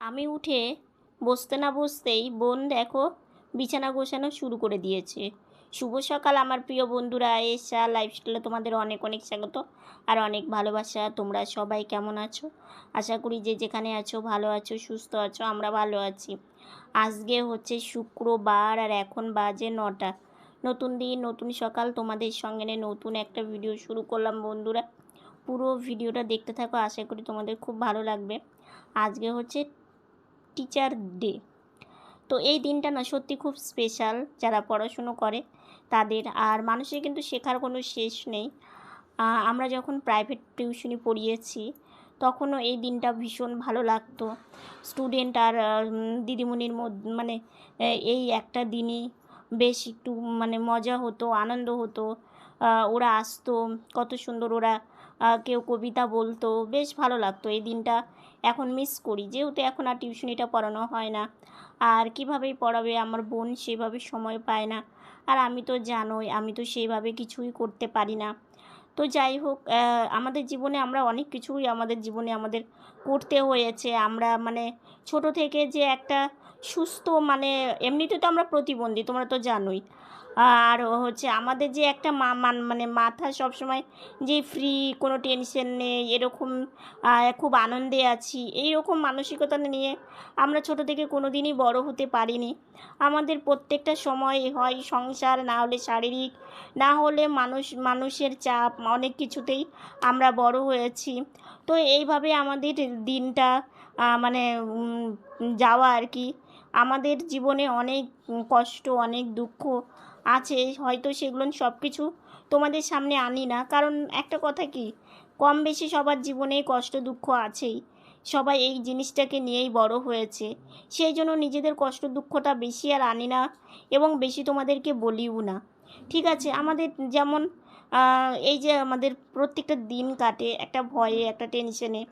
আমি উঠে বসতে না বসতেই বোন দেখো বিছানা গোছানো শুরু করে দিয়েছে। শুভ সকাল, আমার প্রিয় বন্ধুরা। এসা লাইফস্টাইলে তোমাদের অনেক অনেক স্বাগত আর অনেক ভালোবাসা। তোমরা সবাই কেমন আছো? আশা করি যে যেখানে আছো, ভালো আছো, সুস্থ আছো, আমরা ভালো আছি। আজকে হচ্ছে শুক্রবার আর এখন বাজে নটা। নতুন দিন, নতুন সকাল। তোমাদের সঙ্গে নিয়ে নতুন একটা ভিডিও শুরু করলাম বন্ধুরা। পুরো ভিডিওটা দেখতে থাকো, আশা করি তোমাদের খুব ভালো লাগবে। আজকে হচ্ছে টিচার ডে তো এই দিনটা না সত্যি খুব স্পেশাল যারা পড়াশুনো করে, তাদের। আর মানুষের কিন্তু শেখার কোনো শেষ নেই। আমরা যখন প্রাইভেট টিউশনি পড়িয়েছি, তখনও এই দিনটা ভীষণ ভালো লাগতো। স্টুডেন্ট আর দিদিমণির মধ্যে মানে এই একটা দিনই বেশ একটু মানে মজা হতো, আনন্দ হতো। ওরা আসতো, কত সুন্দর ওরা কেউ কবিতা বলতো, বেশ ভালো লাগতো। এই দিনটা এখন মিস করি। যেহেতু এখন আর টিউশনিটা পড়ানো হয় না। আর কীভাবে পড়াবে? আমার বোন সেভাবে সময় পায় না। আর আমি তো জানোই, আমি তো সেইভাবে কিছুই করতে পারি না। তো যাই হোক আমাদের জীবনে আমরা অনেক কিছুই আমাদের জীবনে আমাদের করতে হয়েছে। আমরা মানে ছোট থেকে যে একটা সুস্থ মানে এমনিতে তো আমরা প্রতিবন্ধী, তোমরা তো জানোই। আর হচ্ছে আমাদের যে একটা মা, মান মাথা সবসময় যে ফ্রি কোনো টেনশন নেই, এরকম খুব আনন্দে আছি এই রকম মানসিকতা নিয়ে আমরা ছোট থেকে কোনো দিনই বড় হতে পারিনি। আমাদের প্রত্যেকটা সময় হয় সংসার, না হলে শারীরিক, না হলে মানুষ, মানুষের চাপ, অনেক কিছুতেই আমরা বড় হয়েছি। তো এইভাবে আমাদের দিনটা মানে যাওয়া আর কি। আমাদের জীবনে অনেক কষ্ট, অনেক দুঃখ আছে। হয়তো সেগুলো সব কিছু তোমাদের সামনে আনি না। কারণ একটা কথা কি? কম বেশি সবার জীবনে কষ্ট, দুঃখ আছেই। সবাই এই জিনিসটাকে নিয়েই বড় হয়েছে। সেই জন্য নিজেদের কষ্ট, দুঃখটা বেশি আর আনি না এবং বেশি তোমাদেরকে বলিও না। ঠিক আছে, আমাদের যেমন এই যে আমাদের প্রত্যেকটা দিন কাটে একটা ভয়ে, একটা টেনশনে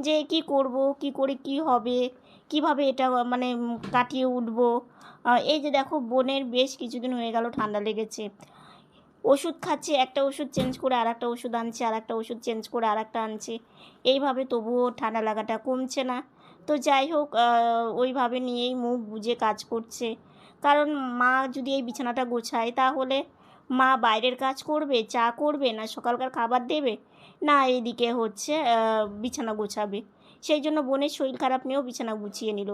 যে কি করব, কি করে কি হবে? কীভাবে এটা মানে কাটিয়ে উঠব? এই যে দেখো, বোনের বেশ কিছুদিন হয়ে গেল ঠান্ডা লেগেছে। ওষুধ খাচ্ছে, একটা ওষুধ চেঞ্জ করে আর একটা ওষুধ আনছে আর একটা ওষুধ চেঞ্জ করে আর একটা আনছে। এইভাবে তবুও ঠান্ডা লাগাটা কমছে না। তো যাই হোক ওইভাবে নিয়েই মুখ বুজে কাজ করছে। কারণ মা যদি এই বিছানাটা গোছায়, তাহলে মা বাইরের কাজ করবে, চা করবে, না সকালকার খাবার দেবে? না এইদিকে হচ্ছে বিছানা গোছাবে। সেই জন্য বোনের শরীর খারাপ নিয়েও বিছানা গুছিয়ে নিল।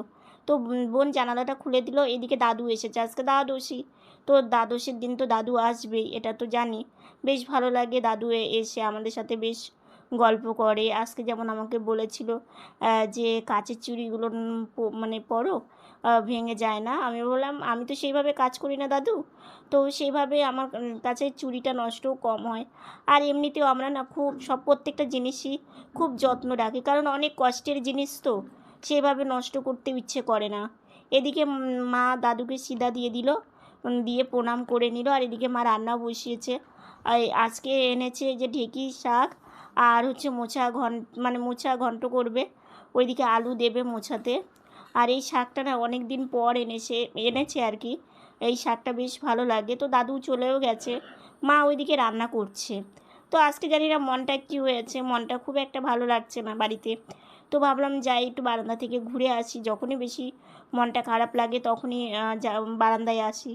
তো বোন জানালাটা খুলে দিল, এদিকে দাদু এসেছে। আজকে দ্বাদশী। তো দ্বাদশীর দিন তো দাদু আসবেই, এটা তো জানি। বেশ ভালো লাগে দাদু এসে আমাদের সাথে বেশ গল্প করে। আজকে যেমন আমাকে বলেছিল যে কাচের চুড়িগুলো মানে পরো ভেঙে যায় না। আমি বললাম, আমি তো সেইভাবে কাজ করি না দাদু। তো সেইভাবে আমার কাছে চুড়িটা নষ্টও কম হয়। আর এমনিতেও আমরা না খুব, সব প্রত্যেকটা জিনিসই খুব যত্ন রাখি। কারণ অনেক কষ্টের জিনিস তো, সেভাবে নষ্ট করতে ইচ্ছে করে না। এদিকে মা দাদুকে সিধা দিয়ে দিল দিয়ে প্রণাম করে নিল। আর এদিকে মা রান্না বসিয়েছে। আজকে এনেছে যে ঢেঁকি শাক আর হচ্ছে মোছা ঘন মানে মোছা ঘন্ট করবে। ওইদিকে আলু দেবে মোছাতে। আর এই শাকটা না অনেক দিন পর এনেছে এনেছে আর কি এই শাকটা বেশ ভালো লাগে। তো দাদু চলেও গেছে। মা ওইদিকে রান্না করছে। তো আজকে জানি না মনটা কী হয়েছে। মনটা খুব একটা ভালো লাগছে না বাড়িতে। তো ভাবলাম যাই একটু বারান্দা থেকে ঘুরে আসি। যখনই বেশি মনটা খারাপ লাগে তখনই বারান্দায় আসি।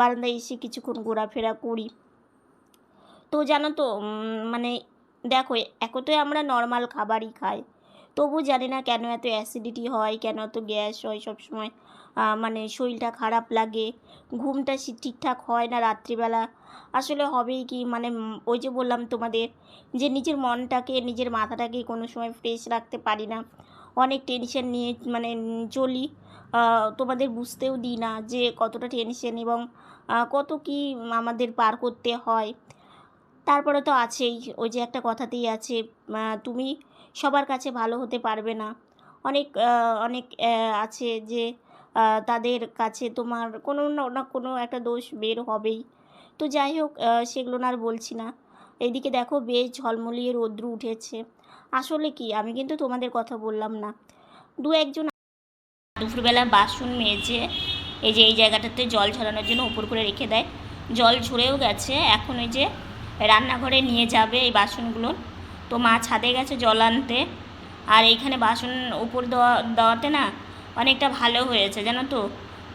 বারান্দায় এসে কিছুক্ষণ ঘোরাফেরা করি। তো জানো তো মানে দেখো একতে আমরা নর্মাল খাবারই খাই। তবু জানি না কেন এত অ্যাসিডিটি হয়, কেন এত গ্যাস হয় সবসময়। মানে শরীরটা খারাপ লাগে, ঘুমটা ঠিকঠাক হয় না রাত্রিবেলা। আসলে হবেই কি মানে ওই যে বললাম তোমাদের যে নিজের মনটাকে, নিজের মাথাটাকে কোনো সময় ফ্রেশ রাখতে পারি না। অনেক টেনশন নিয়ে মানে চলি। তোমাদের বুঝতেও দিই না যে কতটা টেনশন এবং কত কি আমাদের পার করতে হয়। তারপরে তো আছেই, ওই যে একটা কথাতেই আছে তুমি সবার কাছে ভালো হতে পারবে না। অনেক অনেক আছে যে তাদের কাছে তোমার কোনো না কোনো একটা দোষ বের হবেই। তো যাই হোক সেগুলো না আর বলছি না। এইদিকে দেখো বেশ ঝলমলিয়ে রৌদ্র উঠেছে। আসলে কি, আমি কিন্তু তোমাদের কথা বললাম না। দু একজন দুপুরবেলা বাসন মেজে এই যে, এই জায়গাটাতে জল ঝরানোর জন্য উপর করে রেখে দেয়। জল ঝরেও গেছে, এখন ওই যে রান্নাঘরে নিয়ে যাবে এই বাসনগুলো। তো মা ছাদে গেছে জল আনতে। আর এইখানে বাসন উপর দেওয়া দেওয়াতে না অনেকটা ভালো হয়েছে জানো তো?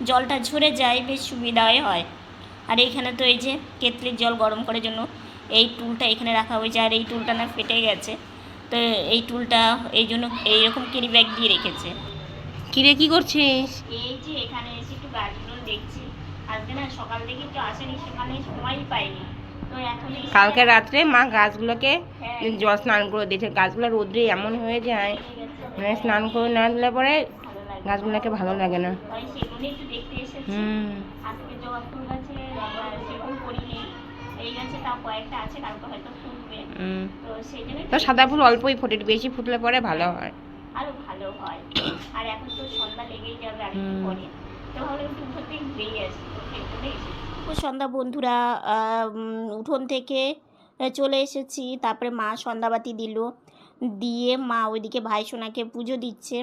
জলটা ঝরে যায় বেশ সুবিধাই হয়। আর এইখানে তো এই যে কেতলির জল গরম করার জন্য এই টুলটা এখানে রাখা হয়েছে আর এই টুলটা না ফেটে গেছে। তো এই টুলটা এই জন্য এইরকম কেরি ব্যাগ দিয়ে রেখেছে। কিরে কি করছিস? এই যে এখানে এসে একটু গাছগুলো দেখছি। আজকে না সকাল থেকে একটু আসেনি সেখানে সময়ই পাইনি। কালকে রাত্রে মা গাছগুলোকে জল স্নান করে দিয়েছে। গাছগুলো রোদ্রে এমন হয়ে যায় মানে স্নান করে না দিলে পরে গাছগুলোকে ভালো লাগে না। হুম। তো সাদা ফুল অল্পই ফোটে বেশি ফুটলে পরে ভালো হয়। আরও ভালো হয়। আর এখন তো সন্ধ্যা লেগেই যাবে আর একটু হুম। পরে। তো ভাবলাম একটু থেকে ঘুরেই আসি তো সেই জন্য সন্ধ্যা বন্ধুরা উঠোন থেকে চলে এসেছি। তারপরে মা সন্ধ্যাবাতি দিল। দিয়ে মা ওইদিকে ভাই সোনাকে পুজো দিচ্ছে।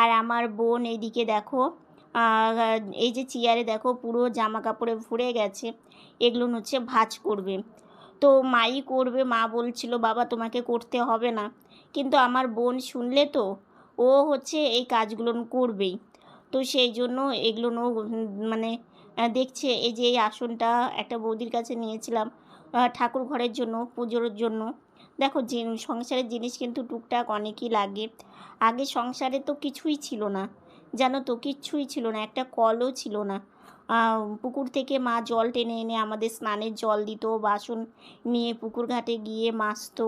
আর আমার বোন এইদিকে দেখো এই যে চেয়ারে দেখো, পুরো জামা কাপড়ে ভরে গেছে। এগুলো হচ্ছে ভাজ করবে। তো মাই করবে, মা বলছিল, বাবা, তোমাকে করতে হবে না। কিন্তু আমার বোন শুনলে তো, ও হচ্ছে এই কাজগুলো করবেই। তো সেই জন্য এগুলো মানে দেখছে এই যে এই আসনটা একটা বৌদির কাছে নিয়েছিলাম ঠাকুর ঘরের জন্য, পুজোর জন্য। দেখো সংসারের জিনিস কিন্তু টুকটাক অনেকই লাগে। আগে সংসারে তো কিছুই ছিল না, জানো তো, কিচ্ছুই ছিল না, একটা কলও ছিল না। পুকুর থেকে মা জল টেনে এনে আমাদের স্নানের জল দিত, বাসন নিয়ে পুকুর ঘাটে গিয়ে মাছতো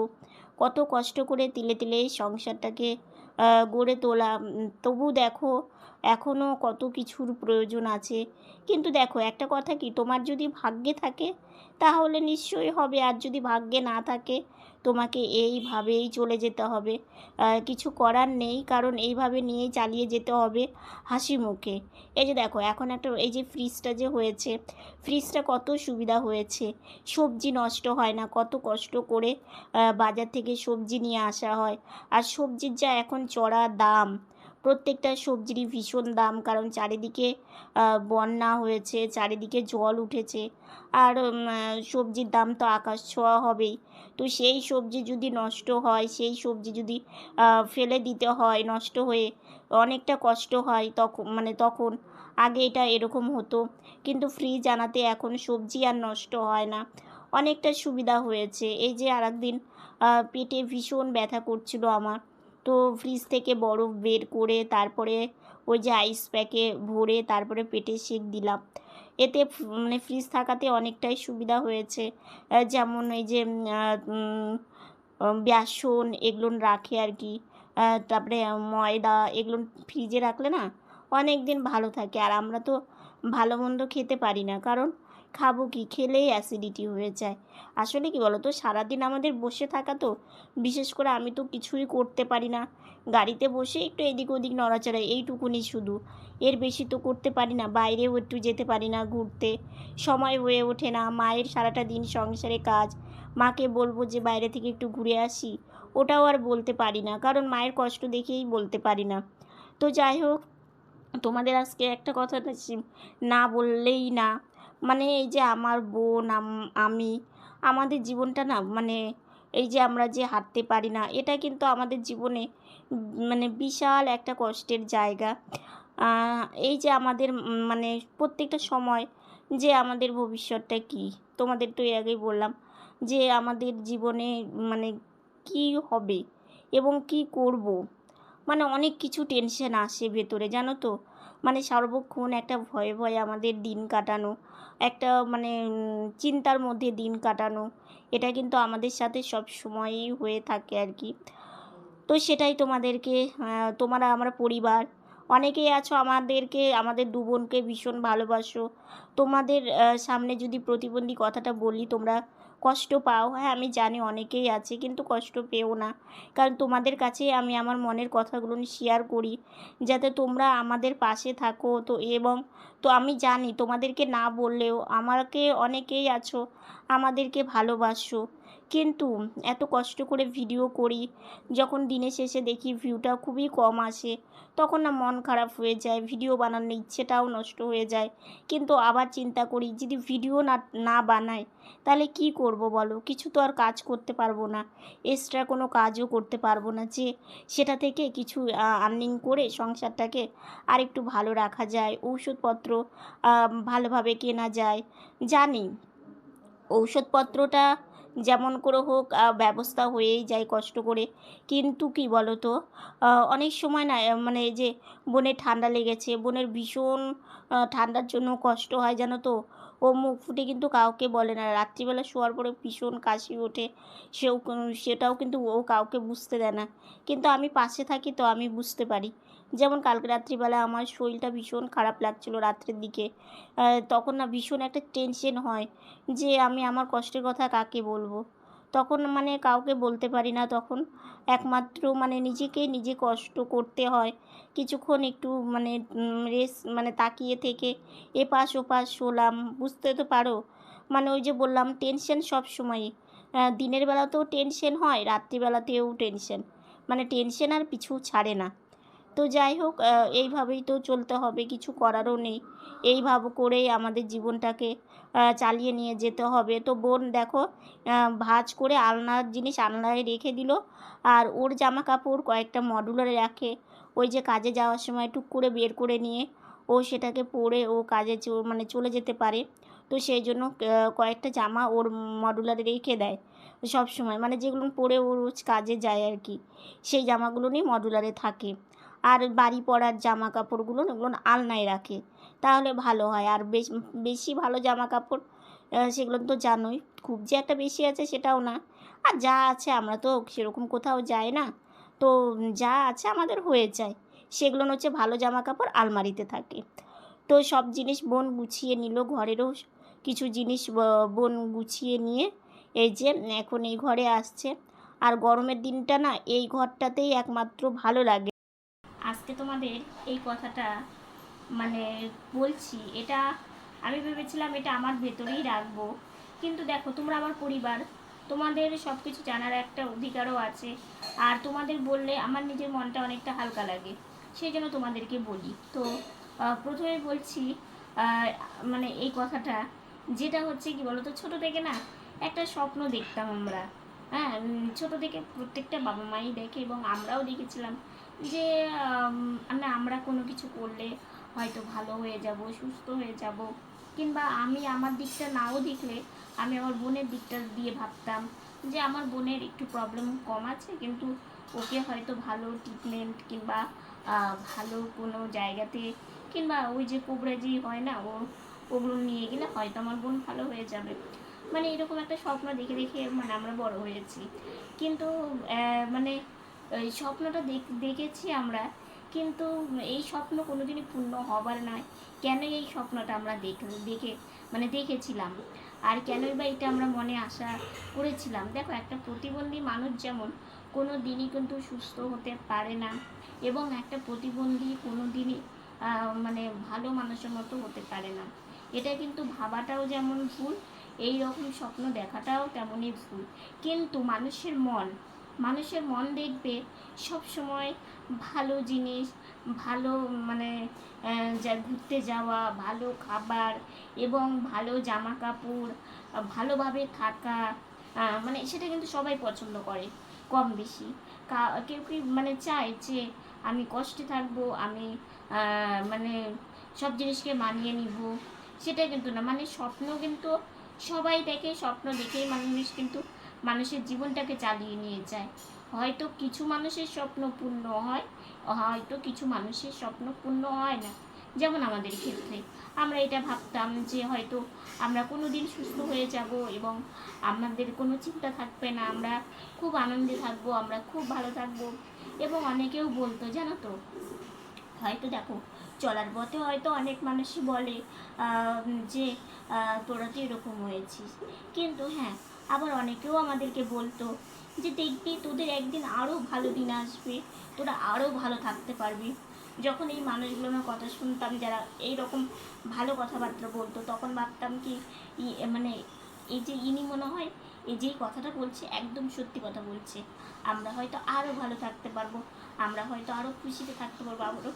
কত কষ্ট করে তিলে তিলে সংসারটাকে গড়ে তোলা। তবু দেখো এখনও কত কিছুর প্রয়োজন আছে। কিন্তু দেখো, একটা কথা কি, তোমার যদি ভাগ্যে থাকে, তাহলে নিশ্চয়ই হবে। আর যদি ভাগ্যে না থাকে, তোমাকে এইভাবেই চলে যেতে হবে। কিছু করার নেই, কারণ এইভাবে নিয়েই চালিয়ে যেতে হবে হাসি মুখে। এই যে দেখো, এখন একটা, এই যে ফ্রিজটা যে হয়েছে ফ্রিজটা কত সুবিধা হয়েছে। সবজি নষ্ট হয় না, কত কষ্ট করে বাজার থেকে সবজি নিয়ে আসা হয়। আর সবজির যা এখন চড়া দাম প্রত্যেকটা সবজিরই ভীষণ দাম, কারণ চারিদিকে বন্যা হয়েছে, চারিদিকে জল উঠেছে। আর সবজির দাম তো আকাশ ছোঁয়া হবেই। তো সেই সবজি যদি নষ্ট হয়, সেই সবজি যদি ফেলে দিতে হয়, নষ্ট হয়ে অনেকটা কষ্ট হয় তখন মানে তখন আগে এটা এরকম হতো। কিন্তু ফ্রিজ আনাতে এখন সবজি আর নষ্ট হয় না। অনেকটা সুবিধা হয়েছে। এই যে আর পেটে ভীষণ ব্যথা করছিল আমার। তো ফ্রিজ থেকে বরফ বের করে তারপরে ওই যে আইস প্যাকে ভরে তারপরে পেটে সেক দিলাম। এতে মানে ফ্রিজ থাকাতে অনেকটাই সুবিধা হয়েছে। যেমন এই যে বেসন এগুলো রাখে আর কি। তারপরে ময়দা এগুলো ফ্রিজে রাখলে না অনেক দিন ভালো থাকে। আর আমরা তো ভালো মন্দ খেতে পারি না। কারণ খাব কি? খেলেই অ্যাসিডিটি হয়ে যায়। আসলে কি বলো তো সারাদিন আমাদের বসে থাকা তো, বিশেষ করে আমি তো কিছুই করতে পারি না। গাড়িতে বসে একটু এদিক ওদিক নড়াচড়া, এইটুকুনি শুধু। এর বেশি তো করতে পারি না, বাইরেও একটু যেতে পারি না ঘুরতে। সময় হয়ে ওঠে না, মায়ের সারাটা দিন সংসারে কাজ। মাকে বলব যে, বাইরে থেকে একটু ঘুরে আসি। ওটাও আর বলতে পারি না, কারণ মায়ের কষ্ট দেখেই বলতে পারি না। তো যাই হোক, তোমাদের আজকে একটা কথা না না বললেই না। মানে এই যে আমার বোন, আমি আমাদের জীবনটা না মানে এই যে আমরা যে হাঁটতে পারি না, এটা কিন্তু আমাদের জীবনে মানে বিশাল একটা কষ্টের জায়গা। এই যে আমাদের মানে প্রত্যেকটা সময় যে আমাদের ভবিষ্যৎটা কী? তোমাদের তো এর আগেই বললাম যে আমাদের জীবনে মানে কী হবে এবং কী করব? মানে অনেক কিছু টেনশন আসে ভেতরে, জানো তো? মানে সর্বক্ষণ একটা ভয়ে ভয়ে আমাদের দিন কাটানো একটা মানে চিন্তার মধ্যে দিন কাটানো। এটা কিন্তু আমাদের সাথে সব সময়ই হয়ে থাকে আর কি। তো সেটাই তোমাদেরকে তোমরা আমরা পরিবার, অনেকেই আছো আমাদেরকে, আমাদের দু বোনকে ভীষণ ভালোবাসো। তোমাদের সামনে যদি প্রতিবন্ধী কথাটা বলি, তোমরা কষ্ট পাও। হ্যাঁ আমি জানি অনেকেই আছে, কিন্তু কষ্ট পেও না। কারণ তোমাদের কাছে আমি আমার মনের কথাগুলো শেয়ার করি, যাতে তোমরা আমাদের পাশে থাকো। তো এবং তো আমি জানি তোমাদেরকে না বললেও আমাকে অনেকেই আছো, আমাদেরকে ভালোবাসো। কিন্তু এত কষ্ট করে ভিডিও করি, যখন দিনের শেষে দেখি ভিউটা খুবই কম আসে, তখন না মন খারাপ হয়ে যায় ভিডিও বানানোর ইচ্ছেটাও নষ্ট হয়ে যায়। কিন্তু আবার চিন্তা করি, যদি ভিডিও না না বানাই, তাহলে কি করব বলো? কিছু তো আর কাজ করতে পারব না এক্সট্রা কোনো কাজও করতে পারব না যে, সেটা থেকে কিছু আর্নিং করে সংসারটাকে আর একটু ভালো রাখা যায়, ঔষধপত্র ভালোভাবে কেনা যায়। জানি, ঔষধপত্রটা যেমন করে হোক ব্যবস্থা হয়েই যায় কষ্ট করে। কিন্তু কি বলো তো অনেক সময় না মানে এই যে বোনের ঠান্ডা লেগেছে, বোনের ভীষণ ঠান্ডার জন্য কষ্ট হয়, জানো তো? ও মুখ ফুটে কিন্তু কাউকে বলে না। রাত্রিবেলা শোয়ার পরে ভীষণ কাশি ওঠে। সেও, সেটাও কিন্তু ও কাউকে বুঝতে দেয় না। কিন্তু আমি পাশে থাকি তো আমি বুঝতে পারি। যেমন কালকে রাত্রিবেলা আমার শরীরটা ভীষণ খারাপ লাগছিল রাত্রের দিকে। তখন না ভীষণ একটা টেনশন হয় যে আমি আমার কষ্টের কথা কাকে বলব? তখন মানে কাউকে বলতে পারি না। তখন একমাত্র মানে নিজেকে নিজে কষ্ট করতে হয়। কিছুক্ষণ একটু মানে রেস মানে তাকিয়ে থেকে এপাশ ওপাশ হলাম। বুঝতে তো পারো? মানে ওই যে বললাম টেনশন সব সময়ই। দিনের বেলাতেও টেনশন হয়, রাত্রিবেলাতেও টেনশন মানে টেনশন আর পিছু ছাড়ে না। তো যাই হোক এইভাবেই তো চলতে হবে, কিছু করারও নেই। এইভাবে করেই আমাদের জীবনটাকে চালিয়ে নিয়ে যেতে হবে। তো বোন দেখো ভাঁজ করে আলনার জিনিস আলনায় রেখে দিল আর ওর জামা কাপড় কয়েকটা মডুলারে রাখে। ওই যে কাজে যাওয়ার সময় টুক করে বের করে নিয়ে ও সেটাকে পরে ও কাজে মানে চলে যেতে পারে। তো সেই জন্য কয়েকটা জামা ওর মডুলারে রেখে দেয় সব সময়। মানে যেগুলো পরে ও রোজ কাজে যায় আর কি, সেই জামাগুলো নিয়ে মডুলারে থাকে। আর বাড়ি পরার জামা কাপড়গুলো ওগুলো আলনায় রাখে। তাহলে ভালো হয়। আর বেশ, বেশি ভালো জামা কাপড় সেগুলো তো জানোই, খুব যে একটা বেশি আছে সেটাও না। আর যা আছে আমরা তো সেরকম কোথাও যাই না। তো যা আছে আমাদের হয়ে যায়। সেগুলো হচ্ছে ভালো জামা কাপড় আলমারিতে থাকে। তো সব জিনিস বোন গুছিয়ে নিল ঘরেরও কিছু জিনিস বোন গুছিয়ে নিয়ে এই যে এখন এই ঘরে আসছে। আর গরমের দিনটা না এই ঘরটাতেই একমাত্র ভালো লাগে। আজকে তোমাদের এই কথাটা মানে বলছি, এটা আমি ভেবেছিলাম এটা আমার ভেতরেই রাখব। কিন্তু দেখো, তোমরা আমার পরিবার, তোমাদের সব কিছু জানার একটা অধিকারও আছে। আর তোমাদের বললে আমার নিজের মনটা অনেকটা হালকা লাগে। সেই জন্য তোমাদেরকে বলি। তো প্রথমে বলছি মানে এই কথাটা, যেটা হচ্ছে কি বলতো, ছোট থেকে না একটা স্বপ্ন দেখতাম আমরা। হ্যাঁ ছোট থেকে প্রত্যেকটা বাবা মাই দেখে এবং আমরাও দেখেছিলাম যে না, আমরা কোনো কিছু করলে হয়তো ভালো হয়ে যাব, সুস্থ হয়ে যাব। কিংবা আমি আমার দিকটা নাও দেখলে আমি আমার বোনের দিকটা দিয়ে ভাবতাম যে, আমার বোনের একটু প্রবলেম কম আছে, কিন্তু ওকে হয়তো ভালো ট্রিটমেন্ট কিংবা ভালো কোনো জায়গাতে কিংবা ওই যে কোবরাজি হয় না, ও, ওগুলো নিয়ে গেলে হয়তো আমার বোন ভালো হয়ে যাবে। মানে এরকম একটা স্বপ্ন দেখে দেখে মানে আমরা বড় হয়েছি। কিন্তু মানে এই স্বপ্নটা দেখ- দেখেছি আমরা। কিন্তু এই স্বপ্ন কোনোদিনই পূর্ণ হবার নয়। কেন এই স্বপ্নটা আমরা দেখ দেখে মানে দেখেছিলাম? আর কেনই বা এটা আমরা মনে আশা করেছিলাম? দেখো, একটা প্রতিবন্ধী মানুষ যেমন কোনো দিনই কিন্তু সুস্থ হতে পারে না এবং একটা প্রতিবন্ধী কোনো দিনই মানে ভালো মানুষের মতো হতে পারে না। এটা কিন্তু ভাবাটাও যেমন ভুল, এই রকম স্বপ্ন দেখাটাও তেমনই ভুল। কিন্তু মানুষের মন মানুষের মন দেখবে সব সময় ভালো জিনিস, ভালো মানে যা ঘুরতে যাওয়া, ভালো খাবার এবং ভালো জামা কাপড় ভালোভাবে থাকা মানে সেটা কিন্তু সবাই পছন্দ করে কম বেশি। কেউ কি মানে চায় যে আমি কষ্টে থাকব, আমি মানে সব জিনিসকে মানিয়ে নিব, সেটা কিন্তু না। মানে স্বপ্ন কিন্তু সবাই দেখে, স্বপ্ন দেখেই মানুষ কিন্তু মানুষের জীবনটাকে চালিয়ে নিয়ে যায়। হয়তো কিছু মানুষের স্বপ্ন পূর্ণ হয়, হয়তো কিছু মানুষের স্বপ্ন পূর্ণ হয় না। যেমন আমাদের ক্ষেত্রে। আমরা এটা ভাবতাম যে হয়তো আমরা কোনো দিন সুস্থ হয়ে যাব এবং আমাদের কোনো চিন্তা থাকবে না। আমরা খুব আনন্দে থাকব, আমরা খুব ভালো থাকব। এবং অনেকেও বলতো, জানো তো, হয়তো দেখো, চলার পথে হয়তো অনেক মানুষই বলে যে তোরা তো এরকম হয়েছিস। কিন্তু হ্যাঁ আবার অনেকেও আমাদেরকে বলতো যে, দেখবি, তোদের একদিন আরও ভালো দিন আসবে। তোরা আরও ভালো থাকতে পারবি। যখন এই মানুষগুলোর কথা শুনতাম, যারা এই রকম ভালো কথাবার্তা বলতো, তখন ভাবতাম কি মানে এই যে ইনি মনে হয় এই যেই কথাটা বলছে, একদম সত্যি কথা বলছে। আমরা হয়তো আরও ভালো থাকতে পারব, আমরা হয়তো আরও খুশিতে থাকতে পারব আরও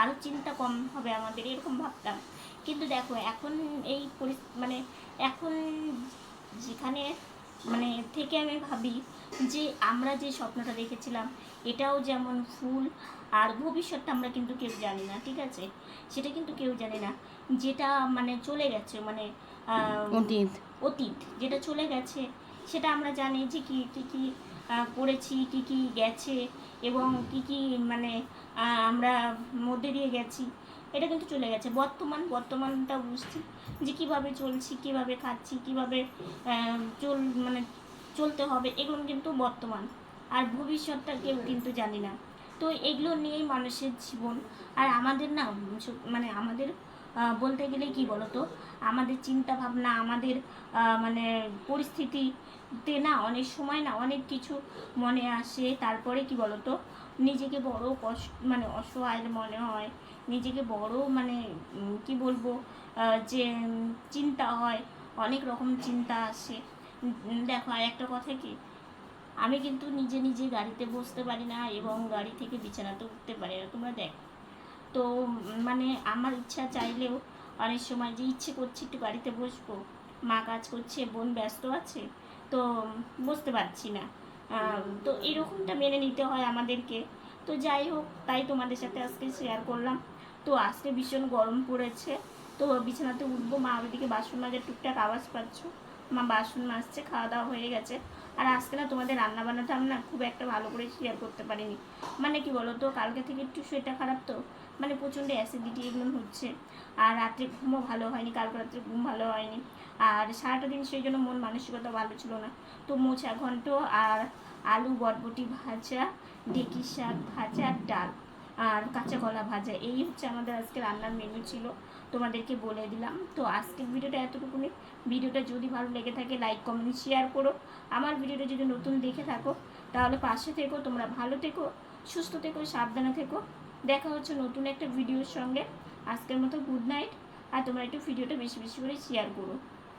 আরও চিন্তা কম হবে আমাদের, এরকম ভাবতাম। কিন্তু দেখো, এখন এই পরি মানে এখন যেখানে মানে থেকে আমি ভাবি যে আমরা যে স্বপ্নটা দেখেছিলাম এটাও যেমন ফুল আর ভবিষ্যৎটা আমরা কিন্তু কেউ জানি না ঠিক আছে? সেটা কিন্তু কেউ জানে না। যেটা মানে চলে গেছে মানে অতীত। অতীত। যেটা চলে গেছে সেটা আমরা জানি যে কি কী কী করেছি কি কি গেছে এবং কি কি মানে আমরা মধ্যে দিয়ে গেছি। এটা কিন্তু চলে গেছে। বর্তমান, বর্তমানটা বুঝছি যে কীভাবে চলছি, কীভাবে খাচ্ছি, কীভাবে চল মানে চলতে হবে, এগুলো কিন্তু বর্তমান। আর ভবিষ্যৎটা কেউ কিন্তু জানি না। তো এগুলো নিয়েই মানুষের জীবন। আর আমাদের না মানে আমাদের বলতে গেলে কি বলতো, আমাদের চিন্তা ভাবনা আমাদের মানে পরিস্থিতিতে না অনেক সময় না অনেক কিছু মনে আসে। তারপরে কি বলতো, নিজেকে বড় কষ্ট মানে অসহায় মনে হয়। নিজেকে বড় মানে কি বলব যে চিন্তা হয়, অনেক রকম চিন্তা আসে। দেখো আর একটা কথা কি? আমি কিন্তু নিজে নিজে গাড়িতে বসতে পারি না এবং গাড়ি থেকে বিছানাতে উঠতে পারি না, তোমরা দেখ। তো মানে আমার ইচ্ছা চাইলেও অনেক সময় যে ইচ্ছে করছে একটু গাড়িতে বসবো, মা কাজ করছে, বোন ব্যস্ত আছে, তো বসতে পারছি না। তো এরকমটা মেনে নিতে হয় আমাদেরকে। তো যাই হোক, তাই তোমাদের সাথে আজকে শেয়ার করলাম। তো আজকে ভীষণ গরম পড়েছে। তো বিছানাতে উঠবো, মা ওইদিকে বাসন মাজার টুকটাক আওয়াজ পাচ্ছ। মা বাসন মাজছে, খাওয়া দাওয়া হয়ে গেছে। আর আজকে না তোমাদের রান্না বান্নাটা আমি না খুব একটা ভালো করে শেয়ার করতে পারিনি। মানে কি বলো তো কালকে থেকে একটু শরীরটা খারাপ তো মানে প্রচণ্ড অ্যাসিডিটি এগুলো হচ্ছে। আর রাত্রে ঘুমও ভালো হয়নি, কালকে রাত্রে ঘুম ভালো হয়নি। আর সারাটা দিন সেই জন্য মন মানসিকতা ভালো ছিল না। তো মোচা ঘন্ট আর আলু বটবটি ভাজা ঢেঁকি শাক ভাজা আর ডাল। আর কাঁচা কলা ভাজা, এই হচ্ছে আমাদের আজকে রান্নার মেনু ছিল। তোমাদেরকে বলে দিলাম। তো আজকের ভিডিওটা এতটুকুনি। ভিডিওটা যদি ভালো লেগে থাকে লাইক কমেন্ট শেয়ার করো। আমার ভিডিওটা যদি নতুন দেখে থাকো, তাহলে পাশে থেকো, তোমরা ভালো থেকো, সুস্থ থেকো, সাবধানে থেকো। দেখা হচ্ছে নতুন একটা ভিডিওর সঙ্গে। আজকের মতো গুড নাইট আর তোমরা একটু ভিডিওটা বেশি বেশি করে শেয়ার করো।